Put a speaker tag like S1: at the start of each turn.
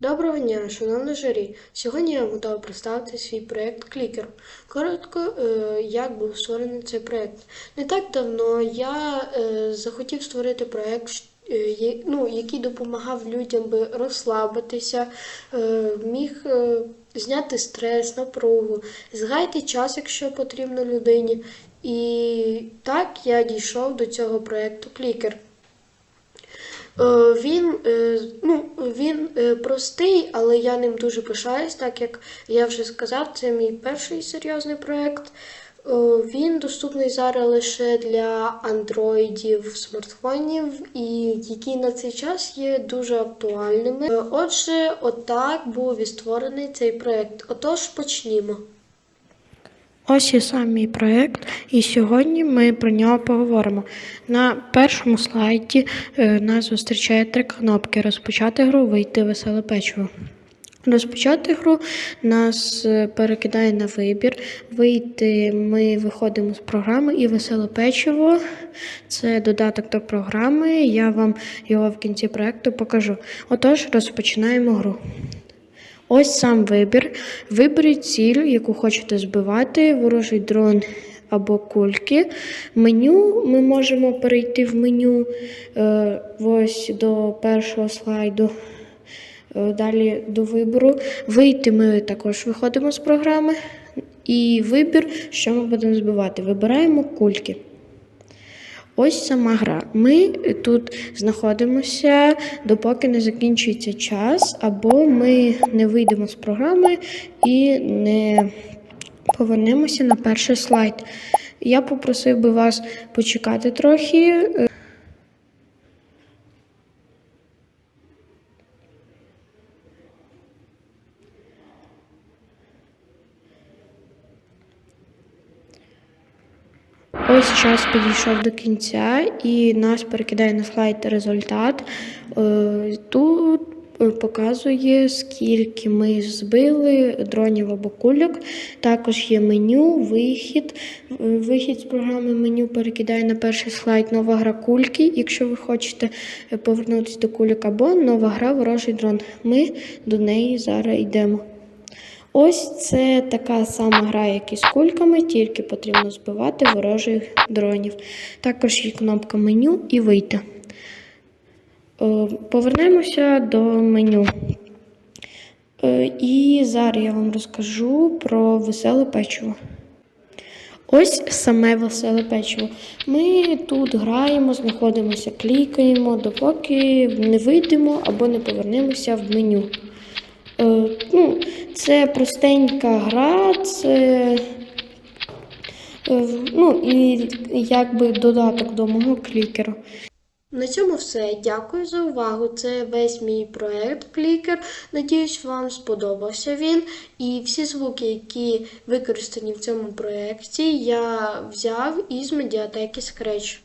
S1: Доброго дня, шановне журі. Сьогодні я готова представити свій проєкт Клікер. Коротко, е, як був створений цей проєкт. Не так давно я е, захотів створити проєкт, е, ну, який допомагав людям би розслабитися, міг зняти стрес, напругу, згаяти час, якщо потрібно людині. І так я дійшов до цього проєкту Клікер. Е, Він, е, ну, він е, простий, але я ним дуже пишаюсь, так як я вже сказав, це мій перший серйозний проєкт. Він доступний зараз лише для андроїдів, смартфонів, і які на цей час є дуже актуальними. Отже, отак був і створений цей проєкт. Отож, почнімо.
S2: Ось і сам мій проєкт, і сьогодні ми про нього поговоримо. На першому слайді е, нас зустрічає три кнопки: розпочати гру, вийти веселе печиво. Розпочати гру нас е, перекидає на вибір. Вийти ми виходимо з програми і веселе печиво це додаток до програми. Я вам його в кінці проєкту покажу. Отож, розпочинаємо гру. Ось сам вибір. Виберіть ціль, яку хочете збивати, ворожий дрон або кульки. Меню ми можемо перейти в меню е, ось до першого слайду. Е, Далі до вибору. Вийти ми також виходимо з програми. І вибір, що ми будемо збивати. Вибираємо кульки. Ось сама гра. Ми тут знаходимося, допоки не закінчується час, або ми не вийдемо з програми і не повернемося на перший слайд. Я попросив би вас почекати трохи. Ось час підійшов до кінця і нас перекидає на слайд результат. Е, Тут е, показує, скільки ми збили дронів або кульок. Також є меню, вихід. Е, Вихід з програми меню перекидає на перший слайд нова гра кульки, якщо ви хочете повернутися до кульок, або нова гра ворожий дрон. Ми до неї зараз йдемо. Ось це така сама гра, як і з кульками, тільки потрібно збивати ворожих дронів. Також є кнопка меню і вийти. Е, Повернемося до меню. Е, І зараз я вам розкажу про веселе печиво. Ось саме веселе печиво. Ми тут граємо, знаходимося, клікаємо, допоки не вийдемо або не повернемося в меню. Е, ну, це простенька гра, це е, ну, і якби додаток до мого клікеру.
S1: На цьому все. Дякую за увагу. Це весь мій проект Клікер. Надіюсь, вам сподобався він. І всі звуки, які використані в цьому проєкті, я взяв із медіатеки Scratch.